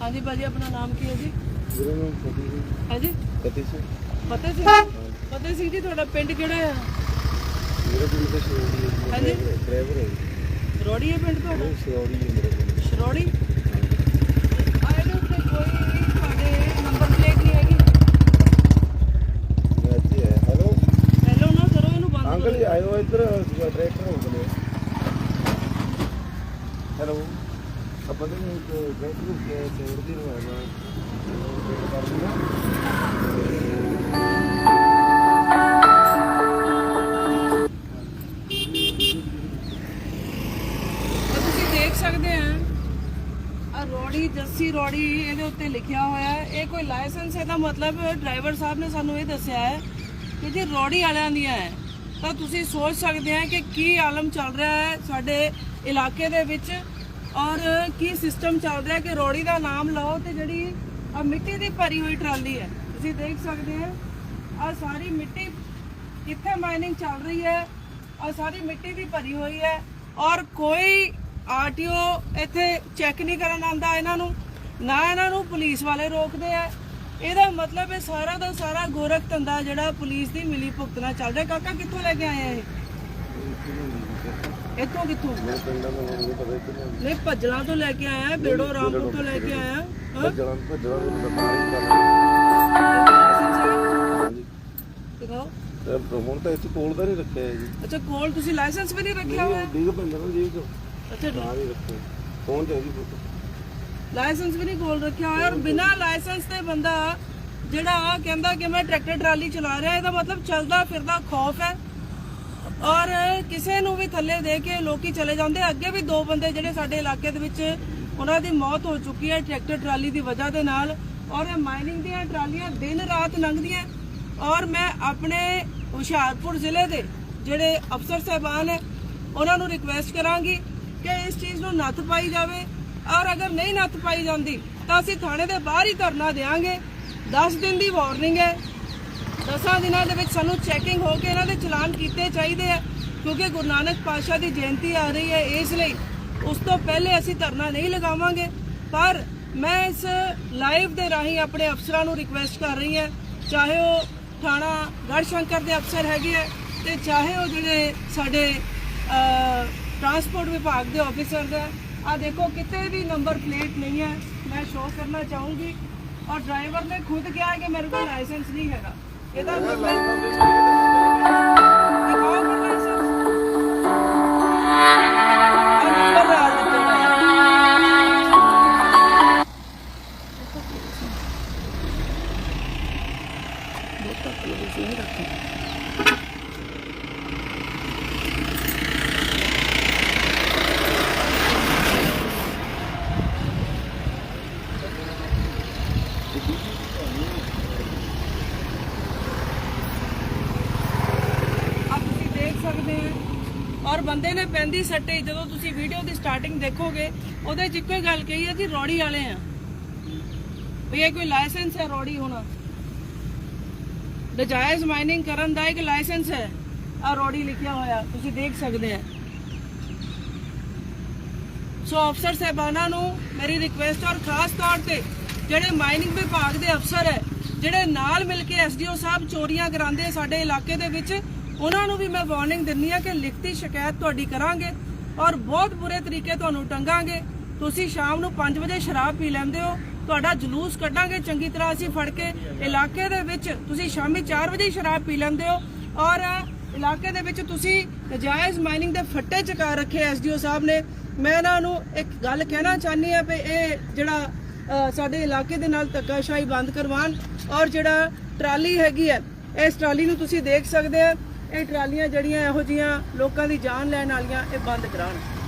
ਹਾਂਜੀ ਭਾਜੀ ਆਪਣਾ ਨਾਮ ਕੀ ਹੈ ਜੀ? ਵੀਰੇ ਨੂੰ ਫਤੀ ਸੀ ਹਾਂਜੀ? ਫਤੀ ਸੀ ਫਤਿਹ ਸਿੰਘ? ਫਤਿਹ ਸਿੰਘ ਜੀ ਤੁਹਾਡਾ ਪਿੰਡ ਕਿਹੜਾ ਆ ਮੇਰੇ ਪਿੰਡ ਦੇ ਸ਼ਿਰੋੜੀ ਹੈ ਹਾਂਜੀ। ਡਰਾਈਵਰ ਹੈ ਜੀ। ਰੋੜੀ ਹੈ ਪਿੰਡ ਤੁਹਾਡਾ? ਸ਼ਿਰੋੜੀ ਹੈ ਮੇਰੇ ਪਿੰਡ। ਸ਼ਰੋੜੀ? ਆਏ ਦੇ ਉੱਤੇ ਕੋਈ ਤੁਹਾਡੇ ਨੰਬਰ ਪਲੇਟ ਨਹੀਂ ਹੈਗੀ? ਇੱਥੇ ਆਇਆ। ਹੈਲੋ ਹੈਲੋ ਨਾ ਕਰੋ ਇਹਨੂੰ ਬੰਦ ਅੰਕਲ ਜੀ ਆਇਓ ਇੱਧਰ ਡਾਇਰੈਕਟਰ ਹੋ ਗਏ ਹੈਲੋ ਆਪਾਂ ਤੇ ਇੱਕ ਨੂੰ ਕੇ ਦੀ ਤੁਸੀਂ ਦੇਖ ਸਕਦੇ ਆ ਆ ਰੋੜੀ, ਜੱਸੀ ਰੋੜੀ, ਇਹਦੇ ਉੱਤੇ ਲਿਖਿਆ ਹੋਇਆ ਹੈ। ਇਹ ਕੋਈ ਲਾਇਸੈਂਸ ਹੈ ਦਾ ਮਤਲਬ ਡਰਾਈਵਰ ਸਾਹਿਬ ਨੇ ਸਾਨੂੰ ਇਹ ਦੱਸਿਆ ਹੈ ਕਿ ਜੀ ਰੋੜੀ ਵਾਲਿਆਂ ਦੀਆਂ ਹੈ, ਤਾਂ ਤੁਸੀਂ ਸੋਚ ਸਕਦੇ ਆ ਕਿ ਕੀ ਆਲਮ ਚੱਲ ਰਿਹਾ ਹੈ ਸਾਡੇ ਇਲਾਕੇ ਦੇ ਵਿੱਚ। ਔਰ ਕੀ ਸਿਸਟਮ ਚੱਲ ਰਿਹਾ ਕਿ ਰੋੜੀ ਦਾ ਨਾਮ ਲਓ ਤੇ ਜਿਹੜੀ ਆ ਮਿੱਟੀ ਦੀ ਭਰੀ ਹੋਈ ਟਰਾਲੀ ਹੈ। ਤੁਸੀਂ ਦੇਖ ਸਕਦੇ ਆ ਆ ਸਾਰੀ ਮਿੱਟੀ ਕਿੱਥੇ ਮਾਈਨਿੰਗ ਚੱਲ ਰਹੀ ਹੈ ਆ ਸਾਰੀ ਮਿੱਟੀ ਦੀ ਭਰੀ ਹੋਈ ਹੈ ਔਰ ਕੋਈ ਆਰਟੀਓ ਇੱਥੇ ਚੈੱਕ ਨਹੀਂ ਕਰਨ ਆਉਂਦਾ ਇਹਨਾਂ ਨੂੰ, ਨਾ ਇਹਨਾਂ ਨੂੰ ਪੁਲਿਸ ਵਾਲੇ ਰੋਕਦੇ ਆ। ਇਹਦਾ ਮਤਲਬ ਇਹ ਸਾਰਾ ਦਾ ਸਾਰਾ ਗੋਰਖ ਧੰਦਾ ਜਿਹੜਾ ਪੁਲਿਸ ਦੀ ਮਿਲੀ ਭੁਗਤਣਾ ਚੱਲ ਰਿਹਾ। ਕਾਕਾ, ਕਿੱਥੋਂ ਲੈ ਕੇ ਆਏ ਆ ਇਹ? ਇੱਥੋਂ ਕਿੱਥੋਂ? ਮੈਂ ਪਿੰਡਾਂ ਨੂੰ ਨਹੀਂ ਪਤਾ ਕਿੰਨੇ ਨਹੀਂ ਭੱਜਲਾਂ ਤੋਂ ਲੈ ਕੇ ਆਇਆ ਬੇੜੋ ਰਾਮਪੁਰ ਤੋਂ ਲੈ ਕੇ ਆਇਆ ਹਾਂ? ਜਲਾਂ ਭੱਜਣਾ ਨੂੰ ਵਪਾਰੀ ਕਰ ਦਿਖਾਓ। ਤੇ ਹੁਣ ਤਾਂ ਇੱਥੇ ਕੋਲ ਦਾ ਨਹੀਂ ਰੱਖਿਆ ਹੈ ਜੀ। ਅੱਛਾ ਕੋਲ ਤੁਸੀਂ ਲਾਇਸੈਂਸ ਵੀ ਨਹੀਂ ਰੱਖਿਆ ਹੋਇਆ? ਡਿੱਗ ਪੈਂਦਾ ਨਾ ਜੀ ਤੋਂ ਅੱਛਾ ਨਾਲ ਹੀ ਰੱਖੋ ਫੋਨ ਤੇ ਜੀ ਲਾਇਸੈਂਸ ਵੀ ਨਹੀਂ ਕੋਲ ਰੱਖਿਆ ਹੋਇਆ ਔਰ ਬਿਨਾ ਲਾਇਸੈਂਸ ਤੇ ਬੰਦਾ ਜਿਹੜਾ ਕਹਿੰਦਾ ਕਿ ਮੈਂ ਟਰੈਕਟਰ ਟਰਾਲੀ ਚਲਾ ਰਿਹਾ ਇਹਦਾ ਮਤਲਬ ਚੱਲਦਾ ਫਿਰਦਾ ਖੌਫ ਹੈ। ਔਰ ਕਿਸੇ ਨੂੰ ਵੀ ਥੱਲੇ ਦੇ ਕੇ ਲੋਕੀ ਚਲੇ ਜਾਂਦੇ ਅੱਗੇ ਵੀ ਦੋ ਬੰਦੇ ਜਿਹੜੇ ਸਾਡੇ ਇਲਾਕੇ ਦੇ ਵਿੱਚ ਉਹਨਾਂ ਦੀ ਮੌਤ ਹੋ ਚੁੱਕੀ ਹੈ ਟਰੈਕਟਰ ਟਰਾਲੀ ਦੀ ਵਜ੍ਹਾ ਦੇ ਨਾਲ। ਔਰ ਇਹ ਮਾਈਨਿੰਗ ਦੀਆਂ ਟਰਾਲੀਆਂ ਦਿਨ ਰਾਤ ਲੰਘਦੀਆਂ। ਔਰ ਮੈਂ ਆਪਣੇ ਹੁਸ਼ਿਆਰਪੁਰ ਜ਼ਿਲ੍ਹੇ ਦੇ ਜਿਹੜੇ ਅਫਸਰ ਸਾਹਿਬਾਨ ਹੈ, ਉਹਨਾਂ ਨੂੰ ਰਿਕੁਐਸਟ ਕਰਾਂਗੀ ਕਿ ਇਸ ਚੀਜ਼ ਨੂੰ ਨੱਥ ਪਾਈ ਜਾਵੇ। ਔਰ ਅਗਰ ਨਹੀਂ ਨੱਥ ਪਾਈ ਜਾਂਦੀ, ਤਾਂ ਅਸੀਂ ਥਾਣੇ ਦੇ ਬਾਹਰ ਹੀ ਧਰਨਾ ਦੇਵਾਂਗੇ। 10 ਦਿਨ ਦੀ ਵਾਰਨਿੰਗ ਹੈ। ਦਸਾਂ ਦਿਨਾਂ ਦੇ ਵਿੱਚ ਸਾਨੂੰ ਚੈਕਿੰਗ ਹੋ ਕੇ ਇਹਨਾਂ ਦੇ ਚਲਾਨ ਕੀਤੇ ਚਾਹੀਦੇ ਆ, ਕਿਉਂਕਿ ਗੁਰੂ ਨਾਨਕ ਪਾਤਸ਼ਾਹ ਦੀ ਜਯੰਤੀ ਆ ਰਹੀ ਹੈ, ਇਸ ਲਈ ਉਸ ਤੋਂ ਪਹਿਲੇ ਅਸੀਂ ਧਰਨਾ ਨਹੀਂ ਲਗਾਵਾਂਗੇ। ਪਰ ਮੈਂ ਇਸ ਲਾਈਵ ਦੇ ਰਾਹੀਂ ਆਪਣੇ ਅਫਸਰਾਂ ਨੂੰ ਰਿਕੁਐਸਟ ਕਰ ਰਹੀ ਹਾਂ, ਚਾਹੇ ਉਹ ਥਾਣਾ ਗੜਸ਼ੰਕਰ ਦੇ ਅਫਸਰ ਹੈਗੇ ਆ ਤੇ ਚਾਹੇ ਉਹ ਜਿਹੜੇ ਸਾਡੇ ਟਰਾਂਸਪੋਰਟ ਵਿਭਾਗ ਦੇ ਆਫੀਸਰ ਦਾ ਆ ਦੇਖੋ, ਕਿਤੇ ਵੀ ਨੰਬਰ ਪਲੇਟ ਨਹੀਂ ਹੈ, ਮੈਂ ਸ਼ੋਅ ਕਰਨਾ ਚਾਹੂੰਗੀ। ਔਰ ਡਰਾਈਵਰ ਨੇ ਖੁਦ ਕਿਹਾ ਕਿ ਮੇਰੇ ਕੋਲ ਲਾਇਸੈਂਸ ਨਹੀਂ ਹੈਗਾ। ਇਹਦਾ ਮਤਲਬ ਦਿਖਾਓ ਫਿਰ ਲਾਇਸੈਂਸ ਔਰ ਨੰਬਰ ਲਾ ਦਿੱਤੇ ਹੋਏ ਆ। ਆ ਤੁਸੀਂ ਦੇਖ ਸਕਦੇ ਆ ਔਰ ਬੰਦੇ ਨੇ ਪੈਂਦੀ ਸੱਟੇ ਜਦੋਂ ਤੁਸੀਂ ਵੀਡੀਓ ਦੀ ਸਟਾਰਟਿੰਗ ਦੇਖੋਗੇ, ਉਹਦੇ ਚ ਇੱਕੋ ਹੀ ਗੱਲ ਕਹੀ ਹੈ ਕਿ ਰੋੜੀ ਵਾਲੇ ਆ। ਵੀ ਇਹ ਕੋਈ ਲਾਇਸੈਂਸ ਹੈ ਰੋੜੀ ਹੋਣਾ? ਨਜਾਇਜ਼ ਮਾਈਨਿੰਗ ਕਰਨ ਦਾ ਇੱਕ ਲਾਇਸੈਂਸ ਹੈ। ਆ ਰੋੜੀ ਲਿਖਿਆ ਹੋਇਆ, ਤੁਸੀਂ ਦੇਖ ਸਕਦੇ ਆ ਸੋ ਅਫਸਰ ਸਾਹਿਬਾਨਾਂ ਨੂੰ ਮੇਰੀ ਰਿਕੁਐਸਟ ਔਰ ਖਾਸ ਤੌਰ ਤੇ ਜਿਹੜੇ ਮਾਈਨਿੰਗ ਵਿਭਾਗ ਦੇ ਅਫਸਰ ਹੈ, ਜਿਹੜੇ ਨਾਲ ਮਿਲ ਕੇ ਐਸਡੀਓ ਸਾਹਿਬ ਚੋਰੀਆਂ ਕਰਾਉਂਦੇ ਸਾਡੇ ਇਲਾਕੇ ਦੇ ਵਿੱਚ ਉਹਨਾਂ ਨੂੰ ਵੀ ਮੈਂ ਵਾਰਨਿੰਗ ਦਿੰਨੀ ਆ ਕਿ ਲਿਖਤੀ ਸ਼ਿਕਾਇਤ ਤੁਹਾਡੀ ਕਰਾਂਗੇ ਔਰ ਬਹੁਤ ਬੁਰੇ ਤਰੀਕੇ ਤੁਹਾਨੂੰ ਟੰਗਾਂਗੇ। ਤੁਸੀਂ ਸ਼ਾਮ ਨੂੰ 5 ਵਜੇ ਸ਼ਰਾਬ ਪੀ ਲੈਂਦੇ ਹੋ, ਤੁਹਾਡਾ ਜਲੂਸ ਕੱਢਾਂਗੇ ਚੰਗੀ ਤਰ੍ਹਾਂ ਅਸੀਂ ਫੜ ਕੇ। ਇਲਾਕੇ ਦੇ ਵਿੱਚ ਤੁਸੀਂ ਸ਼ਾਮੀ 4 ਵਜੇ ਸ਼ਰਾਬ ਪੀ ਲੈਂਦੇ ਹੋ ਔਰ ਇਲਾਕੇ ਦੇ ਵਿੱਚ ਤੁਸੀਂ ਨਜਾਇਜ਼ ਮਾਈਨਿੰਗ ਦੇ ਫੱਟੇ ਚਕਾ ਰੱਖੇ ਐਸਡੀਓ ਸਾਹਿਬ ਨੇ। ਮੈਂ ਇਹਨਾਂ ਨੂੰ ਇੱਕ ਗੱਲ ਕਹਿਣਾ ਚਾਹਨੀ ਆ ਵੀ ਇਹ ਜਿਹੜਾ ਸਾਡੇ ਇਲਾਕੇ ਦੇ ਨਾਲ ਧੱਕਾਸ਼ਾਹੀ ਬੰਦ ਕਰਵਾਉਣ ਔਰ ਜਿਹੜਾ ਟਰਾਲੀ ਹੈਗੀ ਹੈ, ਇਸ ਟਰਾਲੀ ਨੂੰ ਤੁਸੀਂ ਦੇਖ ਸਕਦੇ ਆ ਇਹ ਟਰਾਲੀਆਂ ਜਿਹੜੀਆਂ ਇਹੋ ਜੀਆਂ ਲੋਕਾਂ ਦੀ ਜਾਨ ਲੈਣ ਵਾਲੀਆਂ ਇਹ ਬੰਦ ਕਰਾਉਣ।